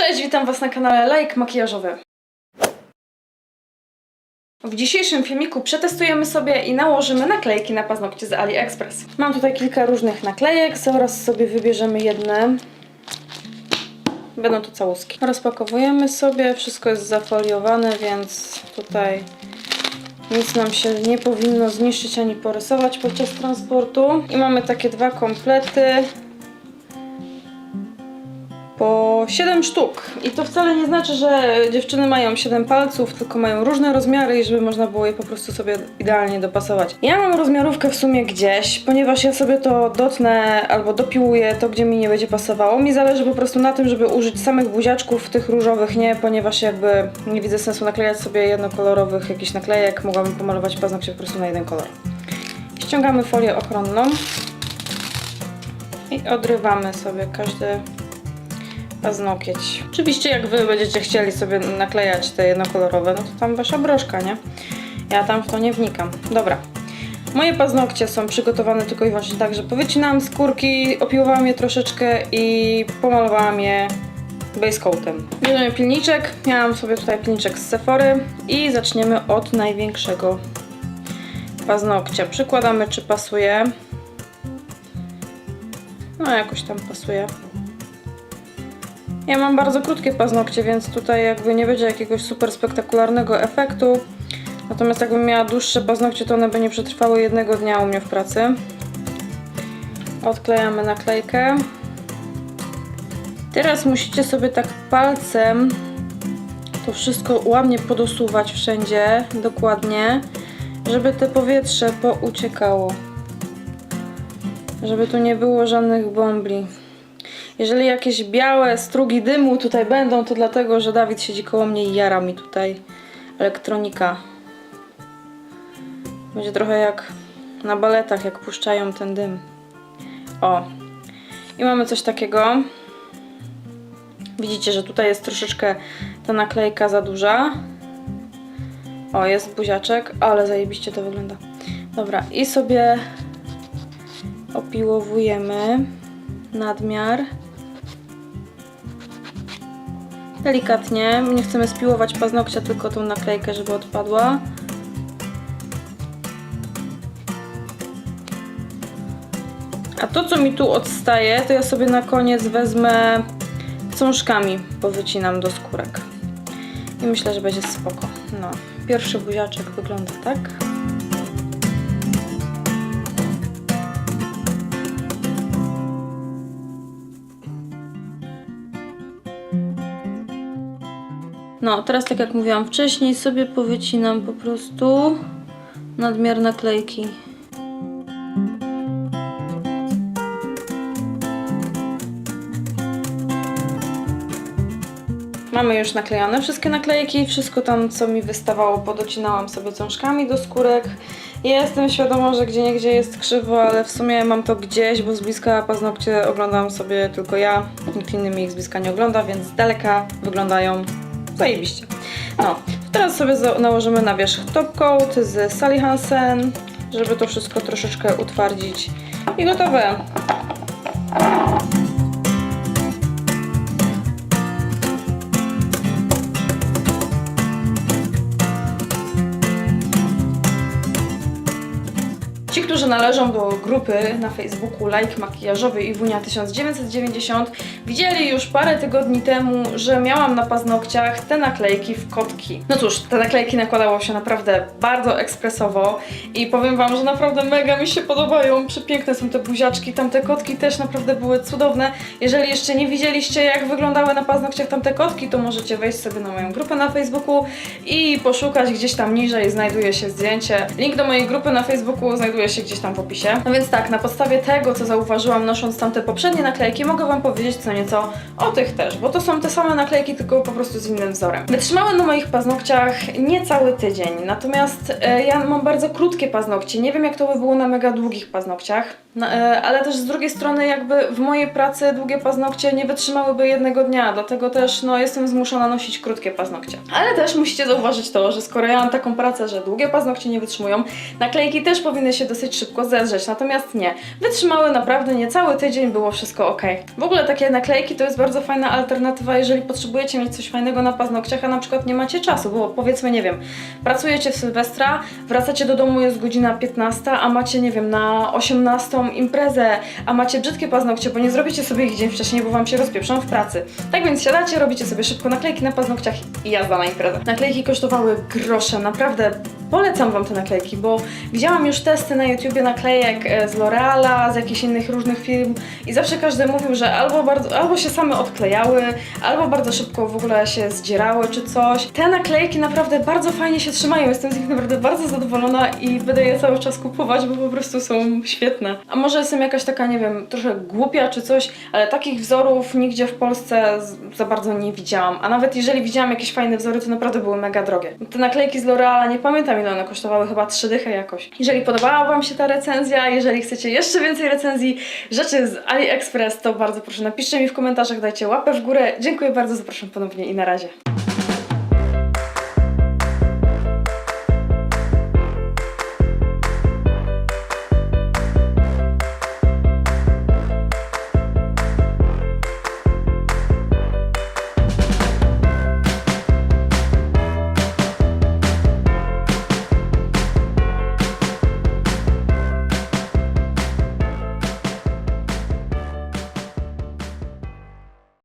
Cześć, witam Was na kanale Like Makijażowy. W dzisiejszym filmiku przetestujemy sobie i nałożymy naklejki na paznokcie z AliExpress. Mam tutaj kilka różnych naklejek, zaraz sobie wybierzemy jedne. Będą to całuski. Rozpakowujemy sobie, wszystko jest zafoliowane, więc tutaj nic nam się nie powinno zniszczyć ani porysować podczas transportu. I mamy takie dwa komplety po 7 sztuk. I to wcale nie znaczy, że dziewczyny mają 7 palców, tylko mają różne rozmiary i żeby można było je po prostu sobie idealnie dopasować. Ja mam rozmiarówkę w sumie gdzieś, ponieważ ja sobie to dotnę albo dopiłuję to, gdzie mi nie będzie pasowało. Mi zależy po prostu na tym, żeby użyć samych buziaczków, tych różowych nie, ponieważ jakby nie widzę sensu naklejać sobie jednokolorowych jakichś naklejek. Mogłabym pomalować paznokcie po prostu na jeden kolor. Ściągamy folię ochronną i odrywamy sobie każdy paznokieć. Oczywiście jak wy będziecie chcieli sobie naklejać te jednokolorowe, no to tam wasza broszka, nie? Ja tam w to nie wnikam. Dobra. Moje paznokcie są przygotowane tylko i wyłącznie tak, że powycinałam skórki, opiłowałam je troszeczkę i pomalowałam je base coatem. Bierzemy pilniczek, miałam sobie tutaj pilniczek z Sephory i zaczniemy od największego paznokcia. Przykładamy czy pasuje. No jakoś tam pasuje. Ja mam bardzo krótkie paznokcie, więc tutaj jakby nie będzie jakiegoś super spektakularnego efektu. Natomiast jakbym miała dłuższe paznokcie, to one by nie przetrwały jednego dnia u mnie w pracy. Odklejamy naklejkę. Teraz musicie sobie tak palcem to wszystko ładnie podosuwać wszędzie, dokładnie, żeby te powietrze pouciekało. Żeby tu nie było żadnych bombli. Jeżeli jakieś białe strugi dymu tutaj będą, to dlatego, że Dawid siedzi koło mnie i jara mi tutaj elektronika. Będzie trochę jak na baletach, jak puszczają ten dym. O. I mamy coś takiego. Widzicie, że tutaj jest troszeczkę ta naklejka za duża. O, jest buziaczek, ale zajebiście to wygląda. Dobra, i sobie opiłowujemy nadmiar. Delikatnie. Nie chcemy spiłować paznokcia, tylko tą naklejkę, żeby odpadła. A to, co mi tu odstaje, to ja sobie na koniec wezmę cążkami, powycinam do skórek. I myślę, że będzie spoko. No, pierwszy buziaczek wygląda tak. No, teraz tak jak mówiłam wcześniej, sobie powycinam po prostu nadmiar naklejki. Mamy już naklejone wszystkie naklejki, wszystko tam co mi wystawało podocinałam sobie cążkami do skórek. Ja jestem świadoma, że gdzie niegdzie jest krzywo, ale w sumie mam to gdzieś, bo z bliska paznokcie oglądam sobie tylko ja, nikt inny mi ich z bliska nie ogląda, więc z daleka wyglądają zajebiście. No, teraz sobie nałożymy na wierzch top coat z Sally Hansen, żeby to wszystko troszeczkę utwardzić i gotowe. Ci, którzy należą do grupy na Facebooku Like Makijażowy i Wunia 1990 widzieli już parę tygodni temu, że miałam na paznokciach te naklejki w kotki. No cóż, te naklejki nakładało się naprawdę bardzo ekspresowo i powiem Wam, że naprawdę mega mi się podobają. Przepiękne są te buziaczki, tamte kotki też naprawdę były cudowne. Jeżeli jeszcze nie widzieliście jak wyglądały na paznokciach tamte kotki, to możecie wejść sobie na moją grupę na Facebooku i poszukać gdzieś tam niżej, znajduje się zdjęcie. Link do mojej grupy na Facebooku znajduje się gdzieś tam w opisie. No więc tak, na podstawie tego, co zauważyłam nosząc tamte poprzednie naklejki, mogę Wam powiedzieć co nieco o tych też, bo to są te same naklejki, tylko po prostu z innym wzorem. Wytrzymały na moich paznokciach niecały tydzień, natomiast e, ja mam bardzo krótkie paznokcie. Nie wiem jak to by było na mega długich paznokciach, no, e, ale też z drugiej strony jakby w mojej pracy długie paznokcie nie wytrzymałyby jednego dnia, dlatego też no, jestem zmuszona nosić krótkie paznokcie. Ale też musicie zauważyć to, że skoro ja mam taką pracę, że długie paznokcie nie wytrzymują, naklejki też powinny się dosyć szybko zedrzeć, natomiast nie. Wytrzymały naprawdę niecały tydzień, było wszystko ok. W ogóle takie naklejki to jest bardzo fajna alternatywa, jeżeli potrzebujecie mieć coś fajnego na paznokciach, a na przykład nie macie czasu, bo powiedzmy, nie wiem, pracujecie w Sylwestra, wracacie do domu, jest godzina 15, a macie, nie wiem, na 18 imprezę, a macie brzydkie paznokcie, bo nie zrobicie sobie ich dzień wcześniej, bo wam się rozpieprzą w pracy. Tak więc siadacie, robicie sobie szybko naklejki na paznokciach i jazda na imprezę. Naklejki kosztowały grosze, naprawdę polecam wam te naklejki, bo widziałam już testy na YouTubie naklejek e, z L'Oreala, z jakichś innych różnych firm i zawsze każdy mówił, że albo, bardzo, albo się same odklejały, albo bardzo szybko w ogóle się zdzierały czy coś. Te naklejki naprawdę bardzo fajnie się trzymają, jestem z nich naprawdę bardzo zadowolona i będę je cały czas kupować, bo po prostu są świetne. A może jestem jakaś taka, nie wiem, trochę głupia czy coś, ale takich wzorów nigdzie w Polsce za bardzo nie widziałam. A nawet jeżeli widziałam jakieś fajne wzory, to naprawdę były mega drogie. Te naklejki z L'Oreala, nie pamiętam ile one kosztowały, chyba trzy dychy jakoś. Jeżeli podobała Wam się ta recenzja, jeżeli chcecie jeszcze więcej recenzji rzeczy z AliExpress, to bardzo proszę napiszcie mi w komentarzach, dajcie łapę w górę. Dziękuję bardzo, zapraszam ponownie i na razie.